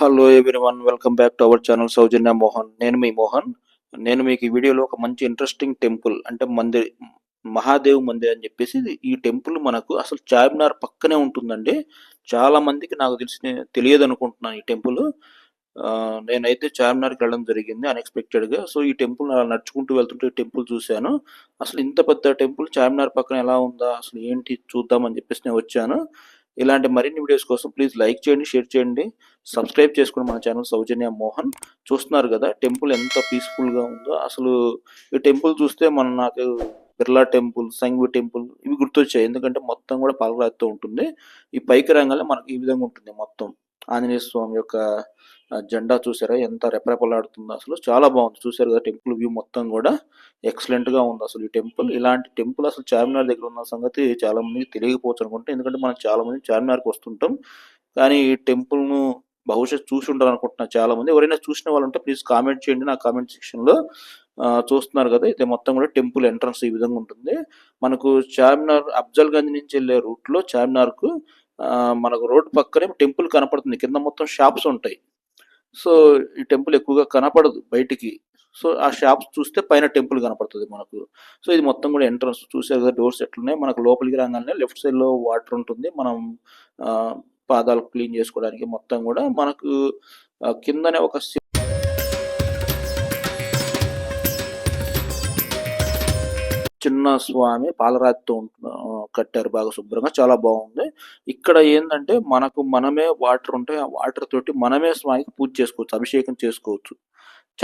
Hello everyone welcome back to our channel Soujanya Mohan నేను మీ మోహన్. నేను మీకు ఈ వీడియోలో ఒక మంచి ఇంట్రెస్టింగ్ టెంపుల్ అంటే మందిర్ మహాదేవ్ మందిర్ అని చెప్పేసి ఈ టెంపుల్ మనకు అసలు చార్మినార్ పక్కనే ఉంటుందండి. చాలా మందికి నాకు తెలిసి తెలియదు అనుకుంటున్నాను ఈ టెంపుల్ నేనైతే చార్మినార్కి వెళ్ళడం జరిగింది అన్ఎక్స్పెక్టెడ్గా గా సో ఈ టెంపుల్ అలా నడుచుకుంటూ వెళ్తుంటే ఈ టెంపుల్ చూశాను. అసలు ఇంత పెద్ద టెంపుల్ చార్మినార్ పక్కన ఎలా ఉందా? అసలు ఏంటి చూద్దామని చెప్పేసి నేను వచ్చాను. ఇలాంటి మరిన్ని వీడియోస్ కోసం ప్లీజ్ లైక్ చేయండి షేర్ చేయండి. సబ్స్క్రైబ్ చేసుకుని మన ఛానల్ సౌజన్య మోహన్. చూస్తున్నారు కదా టెంపుల్ ఎంత పీస్ఫుల్గా ఉందో. అసలు ఈ టెంపుల్ చూస్తే మన నాకు బిర్లా టెంపుల్ సంగ్వి టెంపుల్ ఇవి గుర్తొచ్చాయి. ఎందుకంటే మొత్తం కూడా పాలరాతితో ఉంటుంది. ఈ పైకి రంగాలే మనకి ఈ విధంగా ఉంటుంది మొత్తం. ఆంజనేయ స్వామి యొక్క జెండా చూసారా? ఎంత రెపరెపలాడుతుందో అసలు. చాలా బాగుంది. చూసారు కదా టెంపుల్ వ్యూ మొత్తం కూడా. ఎక్సలెంట్గా ఉంది అసలు ఈ టెంపుల్. ఇలాంటి టెంపుల్ అసలు చార్మినార్ దగ్గర ఉన్న సంగతి చాలా మందికి తెలియకపోవచ్చు అనుకుంటే ఎందుకంటే మనం చాలా మంది చార్మినార్కి వస్తుంటాం. కానీ ఈ టెంపుల్ను బహుశా చూసి ఉంటారు అనుకుంటున్నా చాలా మంది. ఎవరైనా చూసిన వాళ్ళు ఉంటే ప్లీజ్ కామెంట్ చేయండి. నా కామెంట్ సెక్షన్లో చూస్తున్నారు కదా ఇది మొత్తం కూడా టెంపుల్ ఎంట్రన్స్ ఈ విధంగా ఉంటుంది. మనకు చార్మినార్ అఫ్జల్ గంజ్ నుంచి వెళ్ళే రూట్లో చార్మినార్కు మనకు రోడ్ పక్కనే టెంపుల్ కనపడుతుంది. కింద మొత్తం షాప్స్ ఉంటాయి. సో ఈ టెంపుల్ ఎక్కువగా కనపడదు బయటికి. సో ఆ షాప్స్ చూస్తే పైన టెంపుల్ కనపడుతుంది మనకు. సో ఇది మొత్తం కూడా ఎంట్రన్స్ చూసారు కదా డోర్స్ ఎట్లున్నాయి. మనకు లోపలికి రాగానే లెఫ్ట్ సైడ్లో వాటర్ ఉంటుంది. మనం ఆ, పాదాలు క్లీన్ చేసుకోవడానికి మొత్తం కూడా మనకు కిందనే ఒక స్వామి పాలరాతితో కట్టారు బాగా శుభ్రంగా చాలా బాగుంది. ఇక్కడ ఏంటంటే మనకు మనమే వాటర్ ఉంటాయి ఆ వాటర్ తోటి మనమే స్వామికి పూజ చేసుకోవచ్చు అభిషేకం చేసుకోవచ్చు.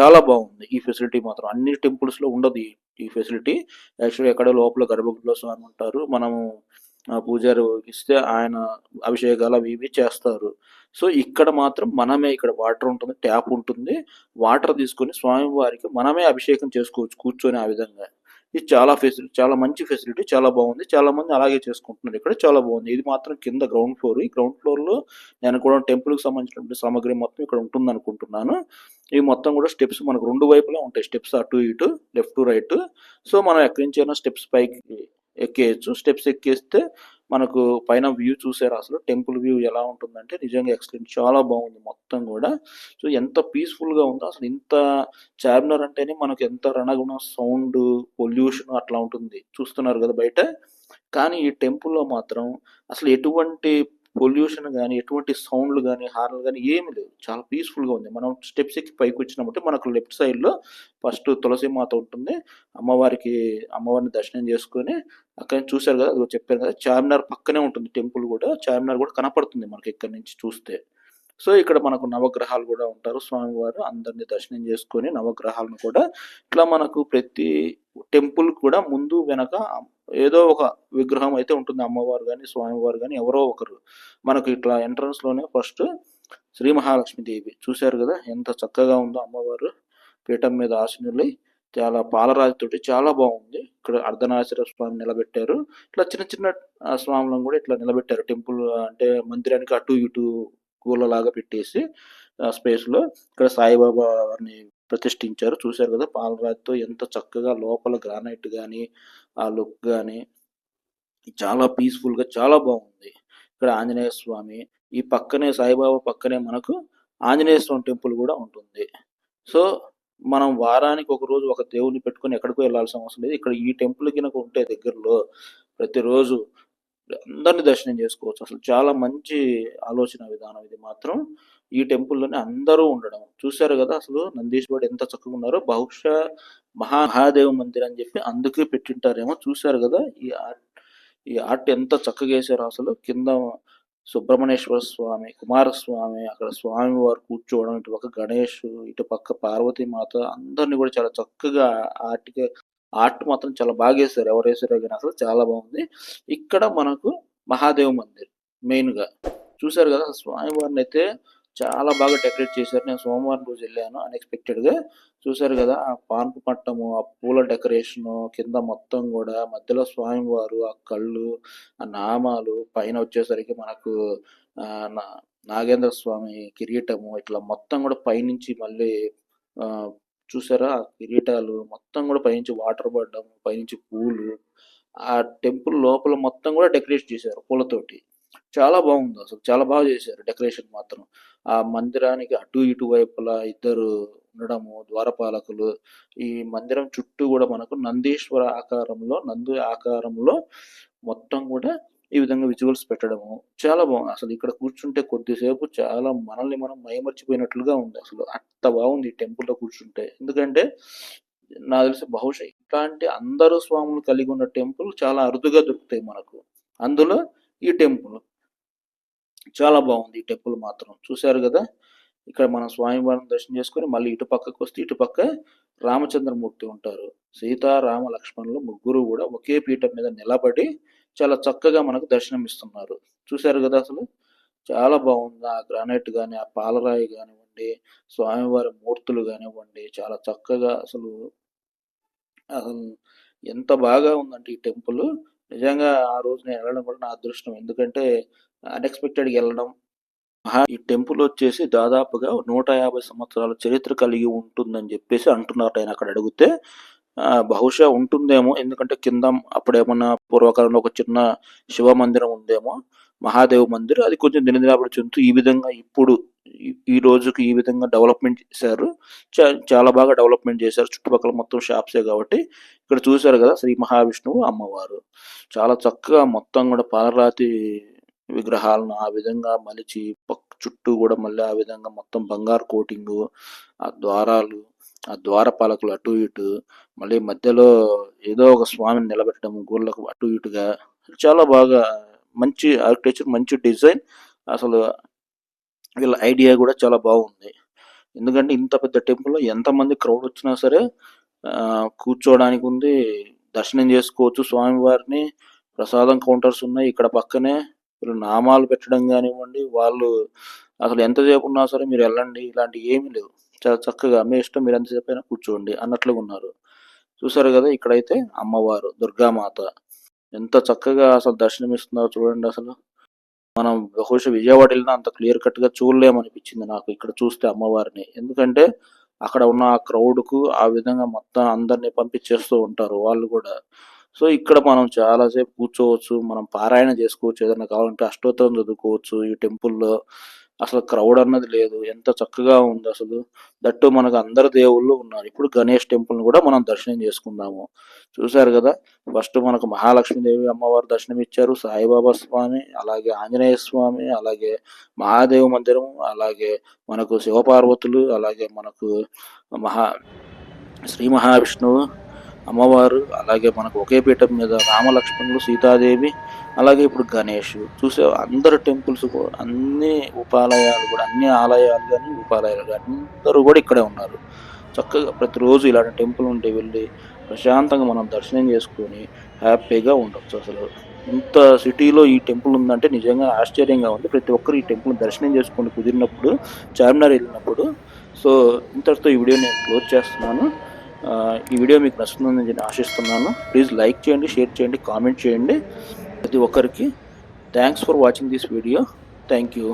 చాలా బాగుంది. ఈ ఫెసిలిటీ మాత్రం అన్ని టెంపుల్స్లో ఉండదు ఈ- ఫెసిలిటీ. యాక్చువల్గా ఎక్కడ లోపల గర్భగుడిలో స్వామి ఉంటారు మనము పూజారి ఇస్తే ఆయన అభిషేకాలు అవి ఇవి చేస్తారు. సో ఇక్కడ మాత్రం మనమే ఇక్కడ వాటర్ ఉంటుంది ట్యాప్ ఉంటుంది. వాటర్ తీసుకొని స్వామి వారికి మనమే అభిషేకం చేసుకోవచ్చు కూర్చొని ఆ విధంగా. ఇది చాలా ఫెసిలిటీ చాలా మంచి ఫెసిలిటీ చాలా బాగుంది. చాలా మంది అలాగే చేసుకుంటున్నారు ఇక్కడ. చాలా బాగుంది. ఇది మాత్రం కింద గ్రౌండ్ ఫ్లోర్. ఈ గ్రౌండ్ ఫ్లోర్లో నేను కూడా టెంపుల్కి సామాగ్రి మొత్తం ఇక్కడ ఉంటుంది అనుకుంటున్నాను ఇవి మొత్తం కూడా స్టెప్స్ మనకు రెండు వైపులా ఉంటాయి. స్టెప్స్ అటు ఇటు లెఫ్ట్ రైట్. సో మనం ఎక్కడి నుంచి అయినా స్టెప్స్ పైకి ఎక్కేయచ్చు. స్టెప్స్ ఎక్కేస్తే మనకు పైన వ్యూ చూసారు అసలు. టెంపుల్ వ్యూ ఎలా ఉంటుందంటే నిజంగా ఎక్సలెంట్ చాలా బాగుంది మొత్తం కూడా. సో ఎంత పీస్ఫుల్గా ఉందో అసలు ఇంత చార్మినార్ అంటేనే మనకు ఎంత రణగుణ సౌండ్ పొల్యూషన్ అట్లా ఉంటుంది. చూస్తున్నారు కదా బయట? కానీ ఈ టెంపుల్లో మాత్రం అసలు ఎటువంటి పొల్యూషన్ కానీ ఎటువంటి సౌండ్లు కానీ హార్న్లు కానీ ఏమీ లేవు చాలా పీస్ఫుల్గా ఉంది. మనం స్టెప్స్ ఎక్కి పైకి వచ్చినామంటే మనకు లెఫ్ట్ సైడ్లో ఫస్ట్ తులసి మాత ఉంటుంది. అమ్మవారికి అమ్మవారిని దర్శనం చేసుకొని అక్కడ చూశారు కదా చెప్పారు కదా చార్మినార్ పక్కనే ఉంటుంది టెంపుల్ కూడా. చార్మినార్ కూడా కనపడుతుంది మనకి ఇక్కడ నుంచి చూస్తే. సో ఇక్కడ మనకు నవగ్రహాలు కూడా ఉంటారు. స్వామివారు అందరిని దర్శనం చేసుకొని నవగ్రహాలను కూడా ఇట్లా మనకు ప్రతి టెంపుల్ కూడా ముందు వెనక ఏదో ఒక విగ్రహం అయితే ఉంటుంది. అమ్మవారు కానీ స్వామివారు కానీ ఎవరో ఒకరు. మనకు ఇట్లా ఎంట్రన్స్లోనే ఫస్ట్ శ్రీ మహాలక్ష్మి దేవి. చూశారు కదా ఎంత చక్కగా ఉందో అమ్మవారు. పీఠం మీద ఆసనులై చాలా పాలరాతితోటి చాలా బాగుంది. ఇక్కడ అర్ధనాశ్వర స్వామి నిలబెట్టారు. ఇట్లా చిన్న చిన్న స్వాములను కూడా ఇట్లా నిలబెట్టారు. టెంపుల్ అంటే మందిరానికి అటు ఇటు కూలలాగా పెట్టేసి స్పేస్లో ఇక్కడ సాయిబాబా వారిని ప్రతిష్ఠించారు. చూశారు కదా పాలరాతితో ఎంత చక్కగా లోపల గ్రానైట్ కానీ ఆ లుక్ గాని చాలా పీస్ఫుల్గా చాలా బాగుంది. ఇక్కడ ఆంజనేయ స్వామి ఈ పక్కనే సాయిబాబా పక్కనే మనకు ఆంజనేయ స్వామి టెంపుల్ కూడా ఉంటుంది. సో మనం వారానికి ఒక రోజు ఒక దేవుని పెట్టుకొని ఎక్కడికో వెళ్ళాల్సిన అవసరం లేదు. ఇక్కడ ఈ టెంపుల్ కింద ఉంటే దగ్గరలో ప్రతిరోజు అందరిని దర్శనం చేసుకోవచ్చు. అసలు చాలా మంచి ఆలోచన విధానం ఇది మాత్రం. ఈ టెంపుల్లోనే అందరూ ఉండడం. చూశారు కదా అసలు నందీశ్వరుడు ఎంత చక్కగా ఉన్నారో. బహుశా మహా మహాదేవ మందిర్ అని చెప్పి అందుకే పెట్టింటారేమో చూశారు కదా. ఈ ఆర్ట్ ఈ ఆర్ట్ ఎంత చక్కగా వేసారు అసలు. కింద సుబ్రహ్మణ్యేశ్వర స్వామి కుమారస్వామి అక్కడ స్వామి వారు కూర్చోవడం ఇటు పక్క గణేష్ ఇటు పక్క పార్వతీమాత మాత అందరిని కూడా చాలా చక్కగా ఆర్ట్ ఆర్ట్ మాత్రం చాలా బాగా వేశారు ఎవరు వేసారో కానీ అసలు చాలా బాగుంది. ఇక్కడ మనకు మహాదేవ్ మందిర్ మెయిన్గా చూశారు కదా స్వామి వారిని అయితే చాలా బాగా డెకరేట్ చేశారు. నేను సోమవారం రోజు వెళ్ళాను అన్ఎక్స్పెక్టెడ్గా. చూశారు కదా ఆ పాన్పు పట్టము ఆ పూల డెకరేషన్ కింద మొత్తం కూడా మధ్యలో స్వామివారు ఆ కళ్ళు ఆ నామాలు పైన వచ్చేసరికి మనకు ఆ నా- నాగేంద్ర స్వామి కిరీటము ఇట్లా మొత్తం కూడా పైనుంచి మళ్ళీ ఆ చూసారా ఆ కిరీటాలు మొత్తం కూడా పైనుంచి వాటర్ పడడం పైనుంచి పూలు ఆ టెంపుల్ లోపల మొత్తం కూడా డెకరేట్ చేశారు పూలతోటి. చాలా బాగుంది అసలు. చాలా బాగా చేశారు డెకరేషన్ మాత్రం. ఆ మందిరానికి అటు ఇటు వైపులా ఇద్దరు ఉండడము ద్వారపాలకులు ఈ మందిరం చుట్టూ కూడా మనకు నందీశ్వర ఆకారంలో నంది ఆకారంలో మొత్తం కూడా ఈ విధంగా విజువల్స్ పెట్టడము. చాలా బాగుంది. అసలు ఇక్కడ కూర్చుంటే కొద్దిసేపు చాలా మనల్ని మనం మైమర్చిపోయినట్లుగా ఉంది అసలు. అంత బాగుంది ఈ టెంపుల్లో కూర్చుంటే. ఎందుకంటే నాకు తెలిసి బహుశా ఇట్లాంటి అందరు స్వాములు కలిగి ఉన్న టెంపుల్ చాలా అరుదుగా దొరుకుతాయి మనకు. అందులో ఈ టెంపుల్. చాలా బాగుంది ఈ టెంపుల్ మాత్రం. చూశారు కదా? ఇక్కడ మనం స్వామివారిని దర్శనం చేసుకొని మళ్ళీ ఇటు పక్కకు వస్తే ఇటు పక్క రామచంద్రమూర్తి ఉంటారు. సీత రామ లక్ష్మణులు ముగ్గురు కూడా ఒకే పీఠం మీద నిలబడి చాలా చక్కగా మనకు దర్శనం ఇస్తున్నారు. చూశారు కదా అసలు? చాలా బాగుంది. ఆ గ్రానైట్ కానీ ఆ పాలరాయి కానివ్వండి స్వామివారి మూర్తులు కానివ్వండి చాలా చక్కగా అసలు అసలు ఎంత బాగా ఉందంటే ఈ టెంపుల్. నిజంగా ఆ రోజు నేను వెళ్ళడం కూడా నా అదృష్టం. ఎందుకంటే అన్ఎక్స్పెక్టెడ్గా వెళ్ళడం మహా ఈ టెంపుల్ వచ్చేసి దాదాపుగా నూట యాభై సంవత్సరాల చరిత్ర కలిగి ఉంటుందని చెప్పేసి అంటున్నారు. ఆయన అక్కడ అడిగితే బహుశా ఉంటుందేమో. ఎందుకంటే కింద అప్పుడేమన్నా పూర్వకాలంలో ఒక చిన్న శివ మందిరం ఉందేమో మహాదేవ్ మందిర్ అది కొంచెం దినదినాభివృద్ధి చెందుతూ ఈ విధంగా ఇప్పుడు ఈ- రోజుకి ఈ విధంగా డెవలప్మెంట్ చేశారు. చా- చాలా బాగా డెవలప్మెంట్ చేశారు. చుట్టుపక్కల మొత్తం షాప్సే కాబట్టి. ఇక్కడ చూశారు కదా శ్రీ మహావిష్ణువు అమ్మవారు. చాలా చక్కగా మొత్తం కూడా పాలరాతి విగ్రహాలను ఆ విధంగా మలిచి పక్క చుట్టూ కూడా మళ్ళీ ఆ విధంగా మొత్తం బంగారు కోటింగ్ ఆ ద్వారాలు ఆ ద్వారపాలకులు అటు ఇటు మళ్ళీ మధ్యలో ఏదో ఒక స్వామిని నిలబెట్టడం గోళ్ళకు అటు ఇటుగా. చాలా బాగా మంచి ఆర్కిటెక్చర్ మంచి డిజైన్ అసలు వీళ్ళ ఐడియా కూడా చాలా బాగుంది. ఎందుకంటే ఇంత పెద్ద టెంపుల్లో ఎంతమంది క్రౌడ్ వచ్చినా సరే కూర్చోవడానికి ఉంది. దర్శనం చేసుకోవచ్చు స్వామివారిని. ప్రసాదం కౌంటర్స్ ఉన్నాయి ఇక్కడ పక్కనే. వీళ్ళు నామాలు పెట్టడం కానివ్వండి వాళ్ళు అసలు ఎంతసేపు ఉన్నా సరే మీరు వెళ్ళండి. ఇలాంటి ఏమీ లేవు. చాలా చక్కగా మీ ఇష్టం మీరు ఎంతసేపు అయినా కూర్చోండి అన్నట్లుగా ఉన్నారు. చూసారు కదా ఇక్కడైతే అమ్మవారు దుర్గామాత. ఎంత చక్కగా అసలు దర్శనం ఇస్తున్నారో చూడండి అసలు. మనం బహుశా విజయవాడ వెళ్ళినా అంత క్లియర్ కట్గా చూడలేమనిపించింది నాకు ఇక్కడ చూస్తే అమ్మవారిని. ఎందుకంటే అక్కడ ఉన్న ఆ క్రౌడ్కు ఆ విధంగా మొత్తం అందరినీ పంపించేస్తూ ఉంటారు వాళ్ళు కూడా. సో ఇక్కడ మనం చాలాసేపు కూర్చోవచ్చు మనం పారాయణ చేసుకోవచ్చు ఏదైనా కావాలంటే అష్టోత్తరం చదువుకోవచ్చు ఈ టెంపుల్లో అసలు క్రౌడ్ అన్నది లేదు. ఎంత చక్కగా ఉంది అసలు. దట్టు మనకు అందరు దేవుళ్ళు ఉన్నారు. ఇప్పుడు గణేష్ టెంపుల్ కూడా మనం దర్శనం చేసుకుందాము. చూశారు కదా? ఫస్ట్ మనకు మహాలక్ష్మీదేవి అమ్మవారు దర్శనం ఇచ్చారు సాయిబాబా స్వామి అలాగే ఆంజనేయ స్వామి అలాగే మహాదేవ మందిరం అలాగే మనకు శివపార్వతులు అలాగే మనకు మహా శ్రీ మహావిష్ణువు అమ్మవారు అలాగే మనకు ఒకే పీఠం మీద రామలక్ష్మణులు సీతాదేవి అలాగే ఇప్పుడు గణేష్. చూసే అందరు టెంపుల్స్ కూడా అన్ని ఉపాలయాలు కూడా అన్ని ఆలయాలు కానీ ఉపాలయాలు కానీ అందరూ కూడా ఇక్కడే ఉన్నారు. చక్కగా ప్రతిరోజు ఇలాంటి టెంపుల్ ఉంటే వెళ్ళి ప్రశాంతంగా మనం దర్శనం చేసుకొని హ్యాపీగా ఉండొచ్చు అసలు. ఇంత సిటీలో ఈ టెంపుల్ ఉందంటే నిజంగా ఆశ్చర్యంగా ఉంది. ప్రతి ఒక్కరు ఈ టెంపుల్ దర్శనం చేసుకొని కుదిరినప్పుడు చార్మినార్ వెళ్ళినప్పుడు. సో ఇంతటితో ఈ వీడియో నేను క్లోజ్ చేస్తున్నాను. ఈ వీడియో మీకు నచ్చుతుందని నేను ఆశిస్తున్నాను. ప్లీజ్ లైక్ చేయండి షేర్ చేయండి కామెంట్ చేయండి. ప్రతి ఒక్కరికి thanks for watching this video thank you